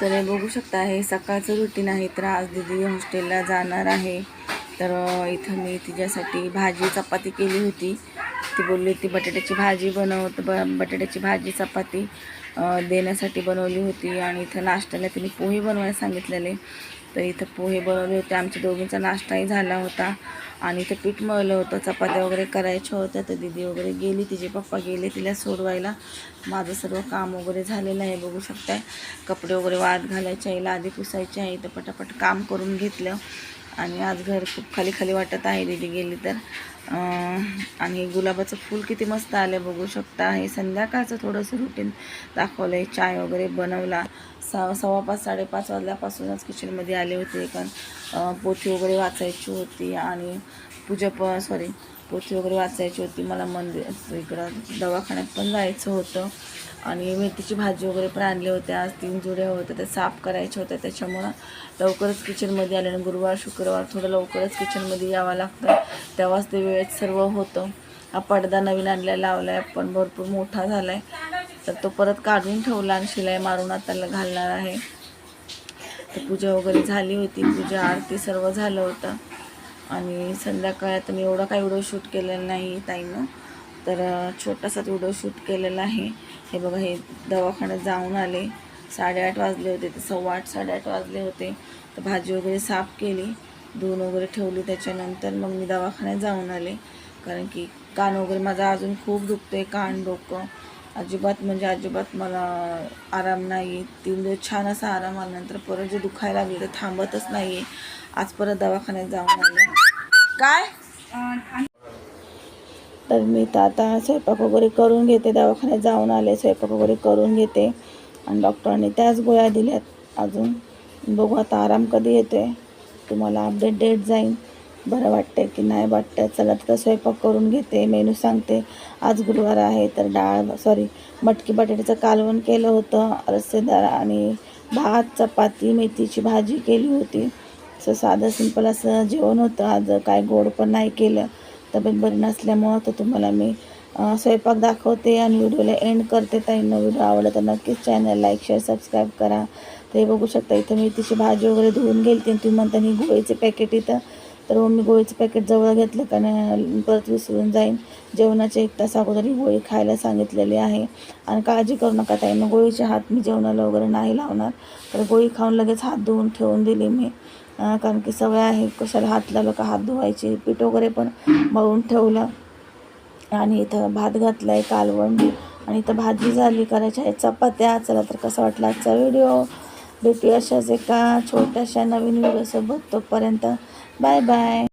तर हे बघू शकता हे सकाळचं रुटीन आहे. तर आज दिदी हॉस्टेलला जाणार आहे. तर इथं मी तिच्यासाठी भाजी चपाती केली होती. ती बोलली होती. बटाट्याची भाजी बनवत ब बटाट्याची भाजी चपाती देण्यासाठी बनवली होती. आणि इथं नाश्त्याला तिने पोहे बनवायला सांगितलेले. तर इथं पोहे बनवले होते. आमच्या दोघींचा नाश्ताही झाला होता. आणि इथं पीठ मळलं होतं. चपात्या वगैरे करायच्या होत्या. तर दिदी वगैरे गेली. तिचे पप्पा गेले तिला सोडवायला. माझं सर्व काम वगैरे झालेलं आहे. बघू शकताय. कपडे वगैरे वाद घालायचे आहे. लादी पुसायची आहे. तर पटापट काम करून घेतलं. आणि आज घर खूप खाली खाली वाटत आहे दिदी गेली तर. आणि गुलाबाचं फूल किती मस्त आलं बघू शकता. हे संध्याकाळचं थोडंसं रुटीन दाखवलं आहे चाय वगैरे बनवला. सा सव्वा पाच साडेपाच वाजल्यापासूनच किचनमध्ये आले होते. कारण पोथी वगैरे वाचायची होती आणि पूजा प सॉरी पोथी वगैरे वाचायची होती. मला मंदिर इकडं दवाखान्यात पण जायचं होतं. आणि मेथीची भाजी वगैरे पण आणली होत्या. आज तीन जुड्या होत्या त्या साफ करायच्या होत्या. त्याच्यामुळं लवकरच किचनमध्ये आले आणि गुरुवार शुक्रवार थोडं लवकरच किचनमध्ये यावं लागतं. तेव्हाच ते वेळेत सर्व होतं. हा पडदा नवीन आणलाय लावला आहे पण भरपूर मोठा झाला आहे तर तो परत काढून ठेवला आणि शिलाई मारून आता घालणार आहे. तर पूजा वगैरे झाली होती. पूजा आरती सर्व झालं होतं. आणि संध्याकाळी आता मी एवढा काही व्हिडिओ शूट केलेला नाही ताईनं. तर छोटासा व्हिडिओ शूट केलेला आहे. हे बघा हे दवाखान्यात जाऊन आले. साडेआठ वाजले होते ते सव्वा आठ साडेआठ वाजले होते. तर भाजी वगैरे साफ केली धुवून वगैरे ठेवली. त्याच्यानंतर मग मी दवाखान्यात जाऊन आले. कारण की कान वगैरे माझा अजून खूप दुखते कान डोकं. अजिबात म्हणजे अजिबात मला आराम नाही. तीन दिवस म्हणजे छान असा आराम आल्यानंतर परत जे दुखायला लागले ते थांबतच नाही आहे आज परत दवाखान्यात जाऊन आले. काय? तर मी तर आता स्वयंपाक वगैरे करून घेते. दवाखान्यात जाऊन आले स्वयंपाक वगैरे करून घेते. आणि डॉक्टरांनी त्याच गोळ्या दिल्यात अजून. बघू आता आराम कधी येतोय. तुम्हाला अपडेट डेट जाईन बरं वाटतंय की नाही वाटतं चला तर स्वयंपाक करून घेते. मेनू सांगते. आज गुरुवार आहे तर डाळ सॉरी मटकी बटाट्याचं कालवण केलं होतं. रस्सेदार आणि भात चपाती मेथीची भाजी केली होती. असं साधं सिंपल असं जेवण होतं. आज काय गोड पण नाही केलं. तब्येत बरी नसल्यामुळं तर तुम्हाला मी स्वयंपाक दाखवते आणि व्हिडिओला एंड करते. ताईंना व्हिडिओ आवडला तर नक्कीच चॅनल लाईक शेअर सबस्क्राईब करा. ते बघू शकता इथं मी तिची भाजी वगैरे धुवून गेली तुम्ही म्हणता ही गोळीचे पॅकेट इथं तर मग मी गोळीचं पॅकेट जवळ घेतलं कारण परत विसरून जाईन. जेवणाच्या एक तास अगोदर ही गोळी खायला सांगितलेली आहे. आणि काळजी करू नका ताईनं गोळीचे हात मी जेवणाला वगैरे नाही लावणार. तर गोळी खाऊन लगेच हात धुवून ठेवून दिली मी. कारण की सवय आहे कशाला हात लावलं का हात धुवायचे पीठ वगैरे पण मळून ठेवलं. आणि इथं भात घातला आहे कालवण आणि इथं भाजी झाली करायच्या आहे चपात्या. चला तर कसं वाटला आजचा व्हिडिओ भेटू अशाच एका छोट्याशा नवीन व्हिडिओसोबत. तोपर्यंत बाय बाय.